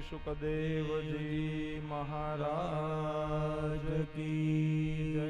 सुखदेव जी महाराज की जय।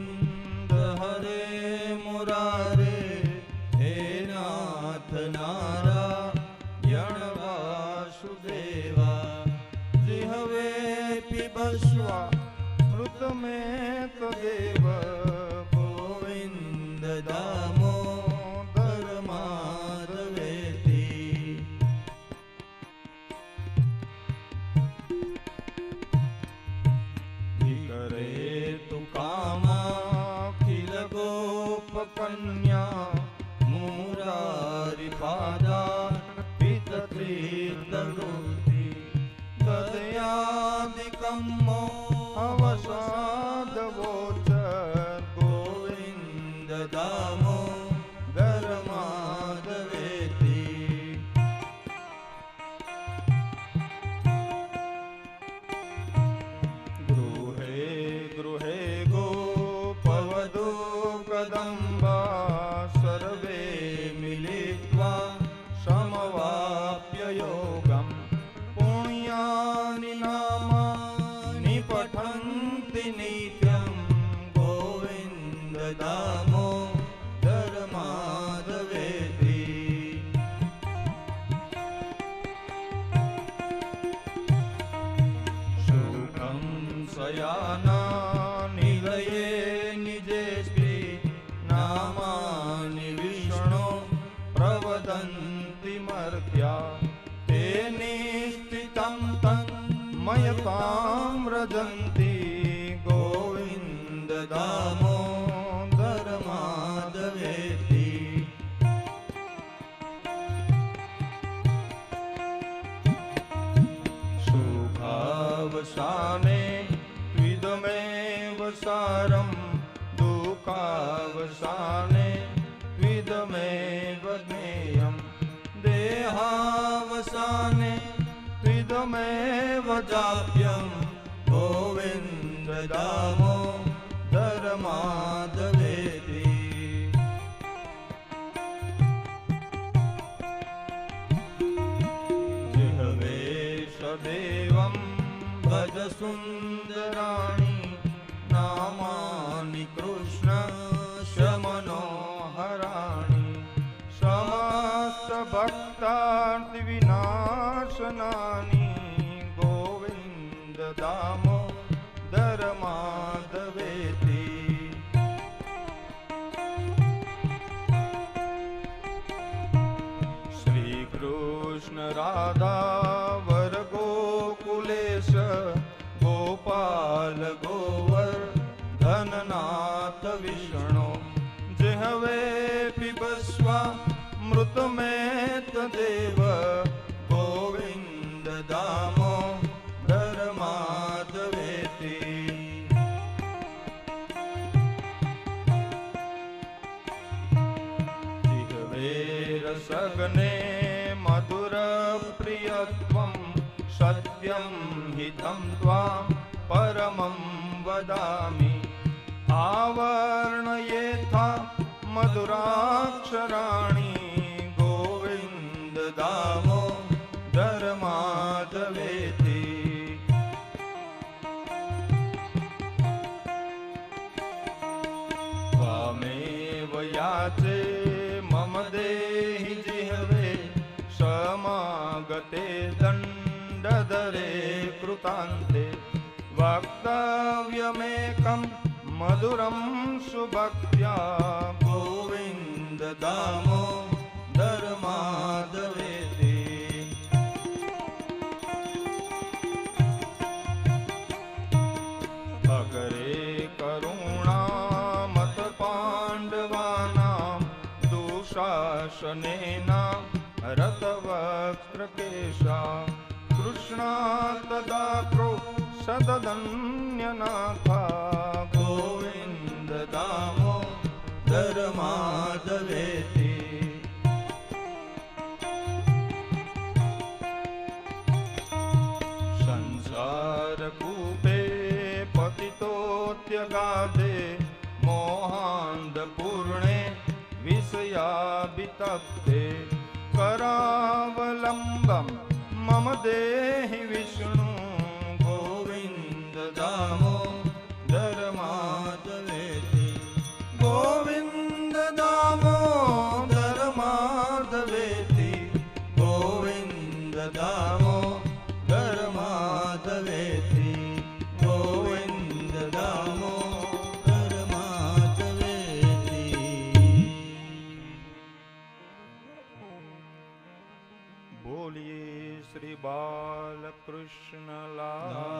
यणवासुदेवाेपि बस्वा ऋतु मे त्व गोविन्द दामो धरमारवेतिकरे तु कामा गोपकन्या ਦਾ धर्मादवेति। सुखं शयाना निलये निजेष्टि नामानि विष्णो प्रवदन्ति मर्त्या। ते निश्चितं तन्मयतां व्रजन्ति सुखावसाने त्विदमेव सारं दुःखावसाने त्विदमेव ज्ञेयं देहावसाने त्विदमेव जाप्यं गोविन्द दामो धर्माधवेति जिहवे सदेवं भज सुन्दराणि नामानि कृष्ण शमनोहराणि समस्तभक्तार्तिविनाशनानि गोविन्द दामो धर्माधवेति श्रीकृष्ण राधा गोविन्द दामो धर्मादवेति धरमादवेतिवेरसगने मधुरप्रियत्वं सत्यं हितं त्वां परमं वदामि। आवर्णयेथा मधुराक्षरा याचे मम देहि जिहवे समागते दण्डधरे कृतान्ते वक्तव्यमेकं मधुरं सुभक्त्या गोविन्द दुःशासनेन रतवक्त्रकेशा कृष्णा तदा क्रो सदधन्यनाथा गोविन्द दामोदर माधवेति संसारकूपे पतितोऽत्यगाधे मोहान्धपूर्णे विषयाभितप्ते करावलम्बं मम देहि विष्णु गोविन्द दामोदर no.